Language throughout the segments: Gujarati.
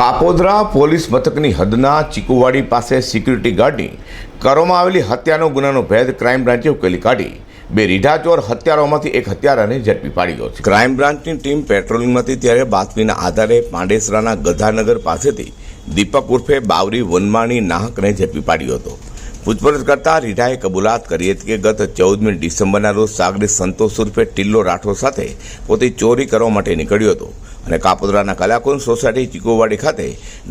કાપોદ્રા પોલીસ મથકની હદના ચીકુવાડી પાસે સિક્યુરિટી ગાર્ડની કરવામાં આવેલી હત્યાનો ગુનાનો ભેદ ક્રાઇમ બ્રાન્ચે ઉકેલી કાઢી. બે રીઢાચોર હત્યારાઓમાંથી એક હત્યારાને ઝડપી પાડ્યો છે. ક્રાઇમ બ્રાન્ચની ટીમ પેટ્રોલિંગમાં ત્યારે બાતમીના આધારે પાંડેસરાના ગધાનગર પાસેથી દીપક ઉર્ફે બાવરી વનમાણી નાહકને ઝડપી પાડ્યો હતો. પૂછપરછ કરતા રીઢાએ કબૂલાત કરી હતી કે ગત ચૌદમી ડિસેમ્બરના રોજ સાગરી સંતોષ ઉર્ફે ટિલ્લો રાઠોડ સાથે પોતે ચોરી કરવા માટે નીકળ્યો હતો. અને કાપોદરાના કલાકુંજ સોસાયટી ચીકોવાડી ખાતે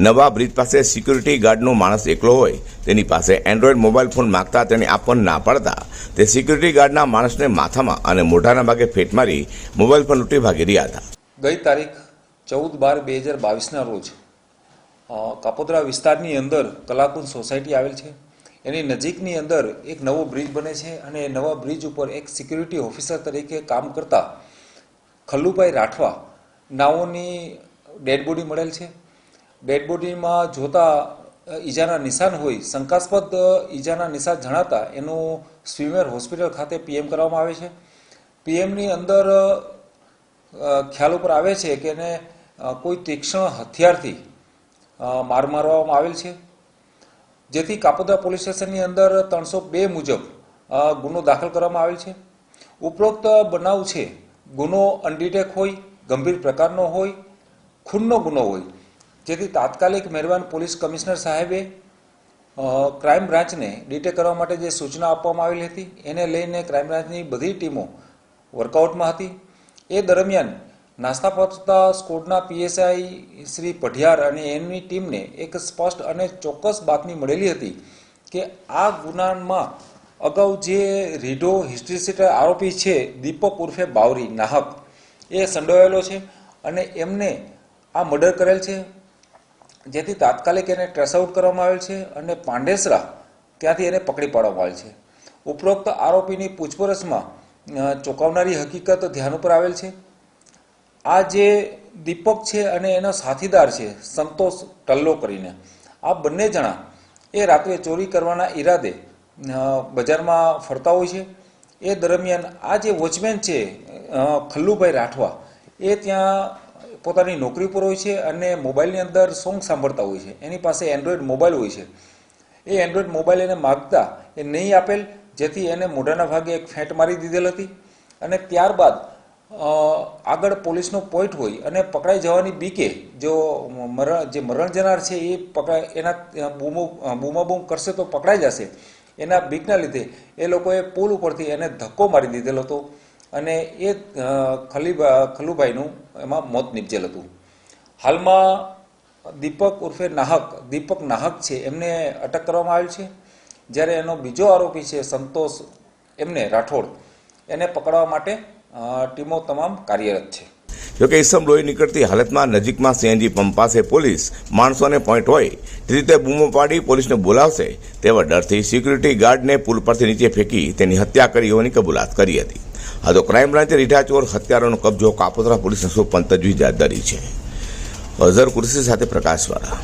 નવા બ્રિજ પાસે સિક્યુરિટી ગાર્ડનો માણસ એકલો હોય, તેની પાસે એન્ડ્રોઈડ મોબાઈલ ફોન માગતા તેને આપવાનું ના પાડતા, તે સિક્યુરિટી ગાર્ડના માણસને માથામાં અને મોઢાના ભાગે ફેટ મારી મોબાઈલ ફોન લૂંટી ભાગી રહ્યા હતા. ગઈ તારીખ ચૌદ બાર બે હજાર બાવીસના રોજ કાપોદરા વિસ્તારની અંદર કલાકુંજ સોસાયટી આવેલ છે. એની નજીકની અંદર એક નવો બ્રિજ બને છે અને નવા બ્રિજ ઉપર એક સિક્યુરિટી ઓફિસર તરીકે કામ કરતા ખલ્લુભાઈ રાઠવા નાઓની ડેડ બોડી મળેલ છે. ડેડ બોડીમાં જોતા ઈજાના નિશાન હોય, શંકાસ્પદ ઈજાના નિશાન જણાતા એનું સ્વિમેર હોસ્પિટલ ખાતે પીએમ કરવામાં આવે છે. પીએમની અંદર ખ્યાલ ઉપર આવે છે કે એને કોઈ તીક્ષ્ણ હથિયારથી માર મારવામાં આવેલ છે. જેથી કાપોદ્રા પોલીસ સ્ટેશનની અંદર ત્રણસો બે મુજબ ગુનો દાખલ કરવામાં આવેલ છે. ઉપરોક્ત બનાવ છે, ગુનો અનડિટેક હોય ગંભીર પ્રકારનો હોય, ખૂનનો ગુનો હોય. જેથી તાત્કાલિક મહેરબાન પોલીસ કમિશનર સાહેબે ક્રાઇમ બ્રાન્ચને ડિટેક કરવા માટે જે સૂચના આપવામાં આવેલી હતી, એને લઈને ક્રાઇમ બ્રાન્ચની બધી ટીમો વર્કઆઉટમાં હતી. એ દરમિયાન નાસ્તા પહોંચતા સ્કોડના પીએસઆઈ શ્રી પઢિયાર અને એમની ટીમને એક સ્પષ્ટ અને ચોક્કસ બાતમી મળેલી હતી કે આ ગુનામાં અગાઉ જે રીઢો, હિસ્ટ્રી સીટર આરોપી છે, દીપક ઉર્ફે બાવરી નાહક એ સંડોવાયેલો છે અને એમને આ મર્ડર કરેલ છે. જેથી તાત્કાલિક એને ટ્રેસ આઉટ કરવામાં આવેલ છે અને પાંડેસરા ત્યાંથી એને પકડી પાડવામાં આવેલ છે. ઉપરોક્ત આરોપીની પૂછપરછમાં ચોંકાવનારી હકીકત ધ્યાન ઉપર આવેલ છે. આ જે દીપક છે અને એનો સાથીદાર છે, સંતોષ ટલ્લો કરીને, આ બંને જણા એ રાત્રે ચોરી કરવાના ઈરાદે બજારમાં ફરતા હોય છે. એ દરમિયાન આ જે વોચમેન છે ખલ્લુભાઈ રાઠવા, એ ત્યાં પોતાની નોકરી પર હોય છે અને મોબાઈલની અંદર સોંગ સાંભળતા હોય છે. એની પાસે એન્ડ્રોઈડ મોબાઈલ હોય છે. એ એન્ડ્રોઈડ મોબાઈલ એને માગતા, એ નહીં આપેલ, જેથી એને મોઢાના ભાગે એક ફેંટ મારી દીધેલ હતી અને ત્યારબાદ આગળ પોલીસનો પોઈન્ટ હોય અને પકડાઈ જવાની બીકે જો મરણ, જે મરણ જનાર છે એ પકડાય, એના, બૂમો, બૂમાબૂમ કરશે તો પકડાઈ જશે. એના બીકના લીધે એ લોકોએ પુલ ઉપરથી એને ધક્કો મારી દીધેલો હતો અને એ ખલીબા ખલ્લુભાઈનું એમાં મોત નીપજેલ હતું. હાલમાં દીપક ઉર્ફે નાહક, દીપક નાહક છે, એમને અટક કરવામાં આવેલ છે. જ્યારે એનો બીજો આરોપી છે, સંતોષ, એમને રાઠોડ, એને પકડવા માટે ટીમો તમામ કાર્યરત છે. જોકે ઈસમ લોહી નીકળતી હાલતમાં નજીકમાં સીએનજી પંપ પાસે પોલીસ માણસોને પોઈન્ટ હોય, તે રીતે બૂમો પાડી પોલીસને બોલાવશે, તેવા ડરથી સિક્યુરિટી ગાર્ડને પુલ પરથી નીચે ફેંકી તેની હત્યા કરી હોવાની કબૂલાત કરી હતી. આ તો ક્રાઇમ બ્રાન્ચે રીઢાચોર હત્યારાનો કબજો કાપોતરા પોલીસને સોંપવાની તજવીજ ધરી છે. અઝર કુરશી સાથે પ્રકાશવાળા.